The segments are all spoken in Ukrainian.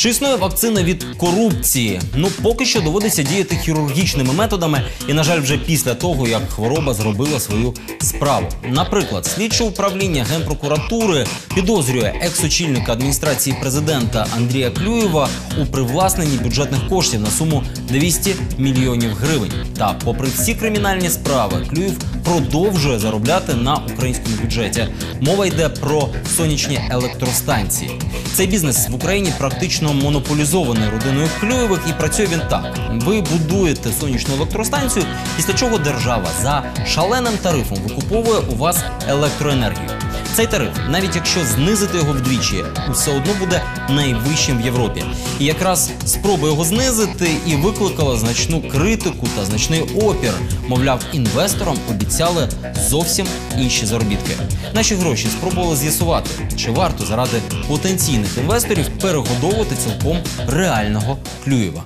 Чи існує вакцина від корупції? Ну поки що доводиться діяти хірургічними методами, і на жаль, вже після того, як хвороба зробила свою справу. Наприклад, слідче управління генпрокуратури підозрює екс-очільника адміністрації президента Андрія Клюєва у привласненні бюджетних коштів на суму 200 мільйонів гривень. Та, попри всі кримінальні справи, Клюєв продовжує заробляти на українському бюджеті. Мова йде про сонячні електростанції. Цей бізнес в Україні практично монополізований родиною Клюєвих і працює він так: ви будуєте сонячну електростанцію, після чого держава за шаленим тарифом викуповує у вас електроенергію. Цей тариф, навіть якщо знизити його вдвічі, все одно буде найвищим в Європі. І якраз спроба його знизити і викликала значну критику та значний опір. Мовляв, інвесторам обіцяли зовсім інші заробітки. Наші гроші спробували з'ясувати, чи варто заради потенційних інвесторів перегодовувати цілком реального Клюєва.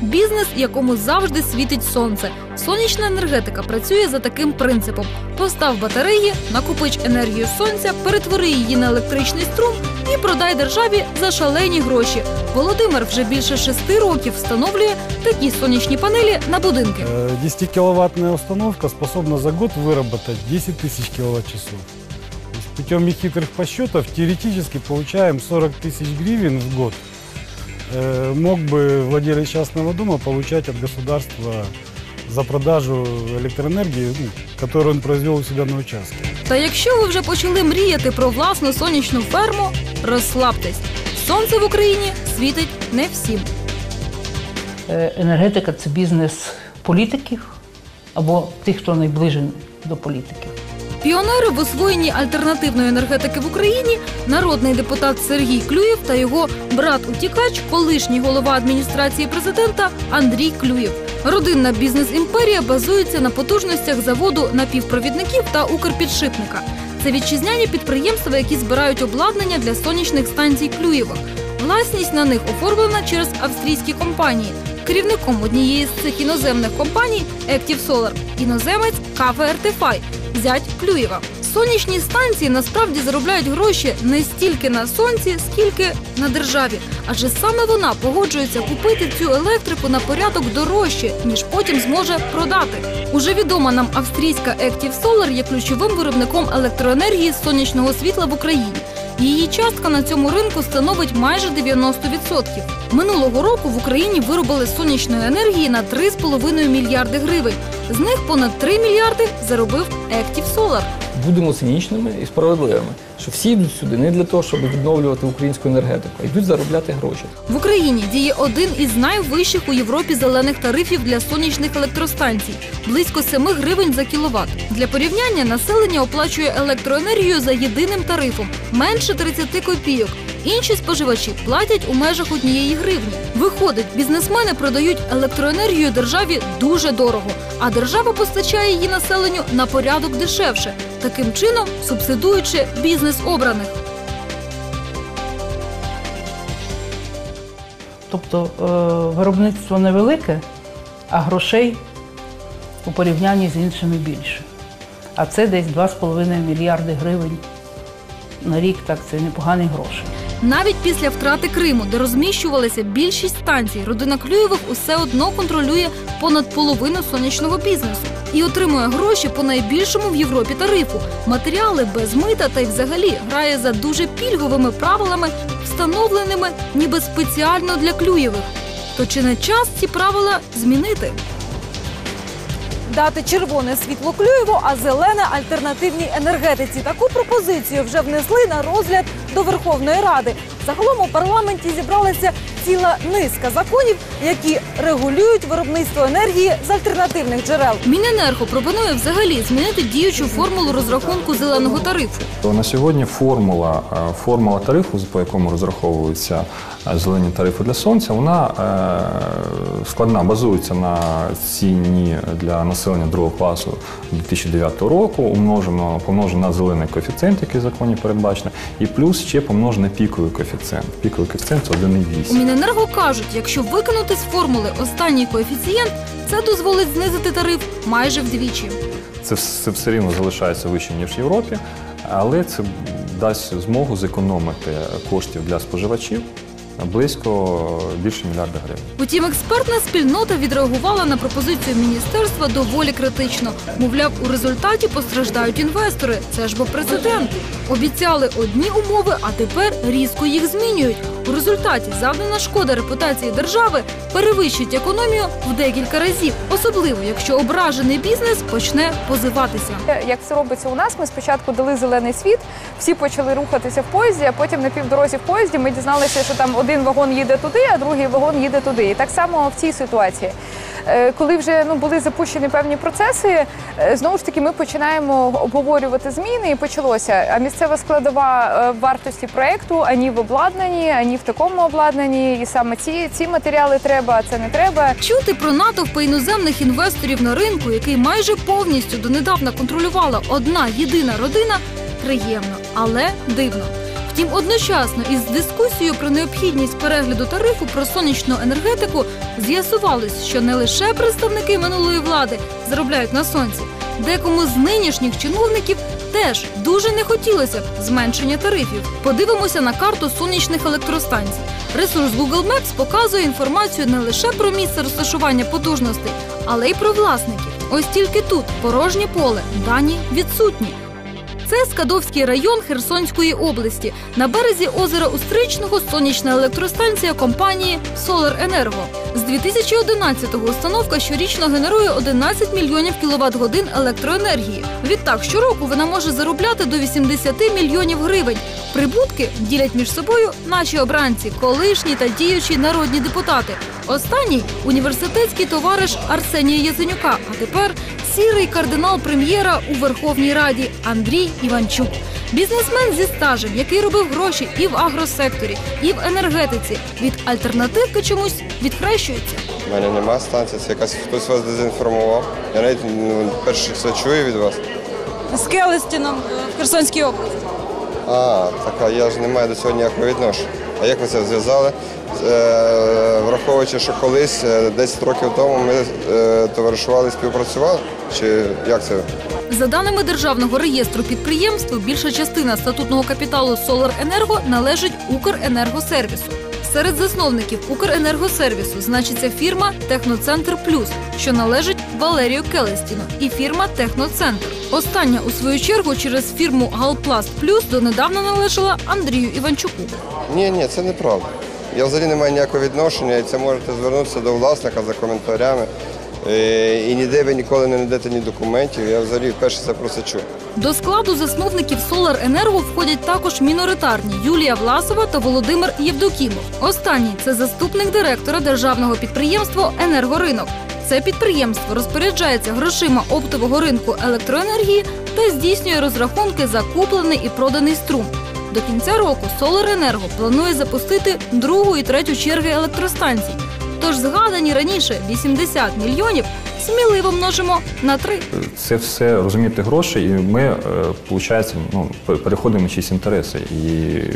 Бізнес, якому завжди світить сонце. Сонячна енергетика працює за таким принципом: постав батареї, накопич енергію сонця, перетвори її на електричний струм і продай державі за шалені гроші. Володимир вже більше шести років встановлює такі сонячні панелі на будинки. Э, 10-киловаттная установка способна за год выработать 10 тысяч киловатт-часов. То есть Путем нехитрых подсчетов теоретически получаем 40 тысяч гривен в год. Э, Мог бы владелец частного дома получать от государства за продажу электроэнергии, ну, которую он произвел у себя на участке. Та якщо ви вже почали мріяти про власну сонячну ферму, розслабтесь. Сонце в Україні світить не всім. Е, Енергетика це бізнес політиків або тих, хто найближче до політиків. Піонери в освоєнні альтернативної енергетики в Україні народний депутат Сергій Клюєв та його брат-утікач, колишній голова адміністрації президента Андрій Клюєв. Родинна бізнес-імперія базується на потужностях заводу напівпровідників та укрпідшипника. Це вітчизняні підприємства, які збирають обладнання для сонячних станцій Клюєва. Власність на них оформлена через австрійські компанії. Керівником однієї з цих іноземних компаній Active Solar іноземець Кафе Ертефай, зять Клюєва. Сонячні станції насправді заробляють гроші не стільки на сонці, скільки на державі, адже саме вона погоджується купити цю електрику на порядок дорожче, ніж потім зможе продати. Уже відома нам австрійська Active Solar є ключовим виробником електроенергії з сонячного світла в Україні. Її частка на цьому ринку становить майже 90%. Минулого року в Україні виробили сонячної енергії на 3,5 мільярди гривень. З них понад 3 мільярди заробив Active Solar. будемо цинічними і справедливими, що всі йдуть сюди не для того, щоб відновлювати українську енергетику, а йдуть заробляти гроші. В Україні діє один із найвищих у Європі зелених тарифів для сонячних електростанцій близько 7 гривень за кіловат. Для порівняння населення оплачує електроенергію за єдиним тарифом менше 30 копійок. Інші споживачі платять у межах однієї гривні. Виходить, бізнесмени продають електроенергію державі дуже дорого, а держава постачає її населенню на порядок дешевше, таким чином субсидуючи бізнес обраних. Тобто е, виробництво невелике, а грошей у порівнянні з іншими більше. А це десь 2,5 мільярди гривень на рік, так це непогані гроші. Навіть після втрати Криму, де розміщувалася більшість станцій, родина Клюєвих усе одно контролює понад половину сонячного бізнесу і отримує гроші по найбільшому в Європі тарифу. Матеріали без мита та й взагалі грає за дуже пільговими правилами, встановленими ніби спеціально для Клюєвих. То чи не час ці правила змінити? Дати червоне світло Клюєву, а зелене альтернативній енергетиці. Таку пропозицію вже внесли на розгляд до Верховної Ради. Загалом у парламенті зібралася ціла низка законів, які регулюють виробництво енергії з альтернативних джерел. Міненерго пропонує взагалі змінити діючу формулу розрахунку зеленого тарифу. На сьогодні формула, е, формула тарифу, по якому розраховуються е, зелені тарифи для сонця, вона е, складна, базується на ціні для населення другого класу 2009 року, умножено, помножено на зелений коефіцієнт, який в законі передбачено, і плюс ще помножено на піковий коефіцієнт. Піковий коефіцієнт це У 1,8. Міненерго кажуть, якщо викинути з формули останній коефіцієнт, це дозволить знизити тариф майже вдвічі. це все, все рівно залишається вище, ніж в Європі, але це дасть змогу зекономити коштів для споживачів близько більше мільярда гривень. Утім, експертна спільнота відреагувала на пропозицію міністерства доволі критично. Мовляв, у результаті постраждають інвестори. Це ж бо прецедент. Обіцяли одні умови, а тепер різко їх змінюють. У результаті завдана шкода репутації держави перевищить економію в декілька разів, особливо якщо ображений бізнес почне позиватися. Як це робиться у нас, ми спочатку дали зелений світ, всі почали рухатися в поїзді, а потім на півдорозі в поїзді ми дізналися, що там один вагон їде туди, а другий вагон їде туди. І так само в цій ситуації. Е, Коли вже ну були запущені певні процеси, е, знову ж таки ми починаємо обговорювати зміни, і почалося. А місцева складова е, вартості проекту ані в обладнанні, ані в такому обладнанні. І саме ці, ці матеріали треба, а це не треба. Чути про натовпи іноземних інвесторів на ринку, який майже повністю донедавна контролювала одна єдина родина, приємно, але дивно. Втім, одночасно із дискусією про необхідність перегляду тарифу про сонячну енергетику з'ясувалось, що не лише представники минулої влади заробляють на сонці, декому з нинішніх чиновників теж дуже не хотілося б зменшення тарифів. Подивимося на карту сонячних електростанцій. Ресурс Google Maps показує інформацію не лише про місце розташування потужностей, але й про власників. Ось тільки тут порожнє поле, дані відсутні. Це Скадовський район Херсонської області. На березі озера Устричного сонячна електростанція компанії Solar Енерго. З 2011-го установка щорічно генерує 11 мільйонів кіловат годин електроенергії. Відтак щороку вона може заробляти до 80 мільйонів гривень. Прибутки ділять між собою наші обранці, колишні та діючі народні депутати. Останній університетський товариш Арсенія Яценюка, а тепер сірий кардинал прем'єра у Верховній Раді Андрій Іванчук. Бізнесмен зі стажем, який робив гроші і в агросекторі, і в енергетиці. Від альтернативки чомусь відхрещується. У мене нема станції, це якась хтось вас дезінформував. Я навіть ну, перше це чую від вас. З Келестіном в Херсонській області. А, так а я ж не маю до цього ніякого відношення. А як ви це зв'язали? Е, враховуючи, що колись, е, 10 років тому, ми е, товаришували, співпрацювали? Чи як це? За даними державного реєстру підприємств, більша частина статутного капіталу Соларенерго Енерго належить Укренергосервісу. Серед засновників Укренергосервісу значиться фірма Техноцентр Плюс, що належить Валерію Келестіну, і фірма Техноцентр. Остання, у свою чергу, через фірму Галпласт Плюс донедавна належала Андрію Іванчуку. Ні, ні, це неправда. Я взагалі не маю ніякого відношення, і це можете звернутися до власника за коментарями. Е, І ніде ви ніколи не знайдете ні документів. Я взагалі вперше це про це. До складу засновників Solar Енерго входять також міноритарні Юлія Власова та Володимир Євдокімов. Останній це заступник директора державного підприємства Енергоринок. Це підприємство розпоряджається грошима оптового ринку електроенергії та здійснює розрахунки за куплений і проданий струм. До кінця року Solar Енерго планує запустити другу і третю черги електростанцій. Тож згадані раніше 80 мільйонів сміливо множимо на три. Це все розуміти гроші, і ми, виходить, ну, пе- переходимо чиїсь інтереси. І, е,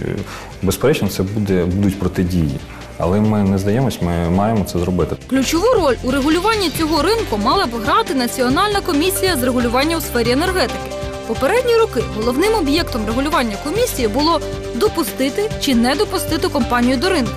безперечно, це буде, будуть протидії. Але ми не здаємось, ми маємо це зробити. Ключову роль у регулюванні цього ринку мала б грати Національна комісія з регулювання у сфері енергетики. Попередні роки головним об'єктом регулювання комісії було допустити чи не допустити компанію до ринку.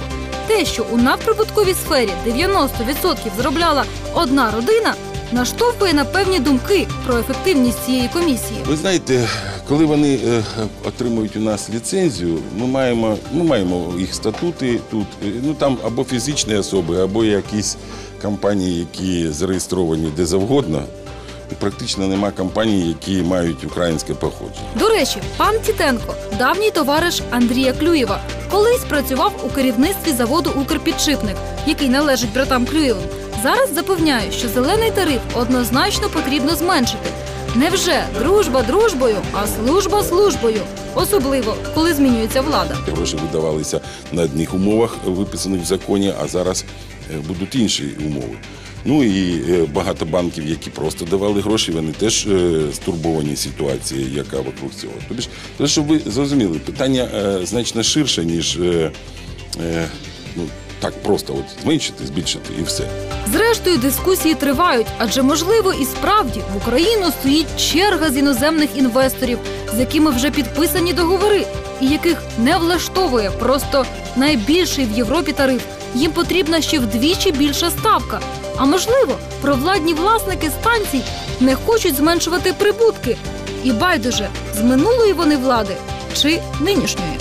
Те, що у надприбутковій сфері 90% заробляла одна родина, наштовхує на певні думки про ефективність цієї комісії. Ви знаєте, коли вони е, отримують у нас ліцензію, ми маємо, ми маємо їх статути тут. Е, Ну там або фізичні особи, або якісь компанії, які зареєстровані де завгодно. Практично нема компаній, які мають українське походження. До речі, пан Тітенко, давній товариш Андрія Клюєва, колись працював у керівництві заводу Укрпідшипник, який належить братам Клюєвим. Зараз запевняє, що зелений тариф однозначно потрібно зменшити. Невже дружба дружбою, а служба службою, особливо коли змінюється влада. Гроші видавалися на одних умовах, виписаних в законі, а зараз е, будуть інші умови. Ну і е, багато банків, які просто давали гроші, вони теж е, стурбовані ситуацією, яка вокруг цього. Тобто, то, щоб ви зрозуміли, питання е, значно ширше, ніж ну, так просто от зменшити, збільшити і все. Зрештою, дискусії тривають, адже можливо і справді в Україну стоїть черга з іноземних інвесторів, з якими вже підписані договори, і яких не влаштовує просто найбільший в Європі тариф. Їм потрібна ще вдвічі більша ставка. А можливо, провладні власники станцій не хочуть зменшувати прибутки. І байдуже з минулої вони влади чи нинішньої.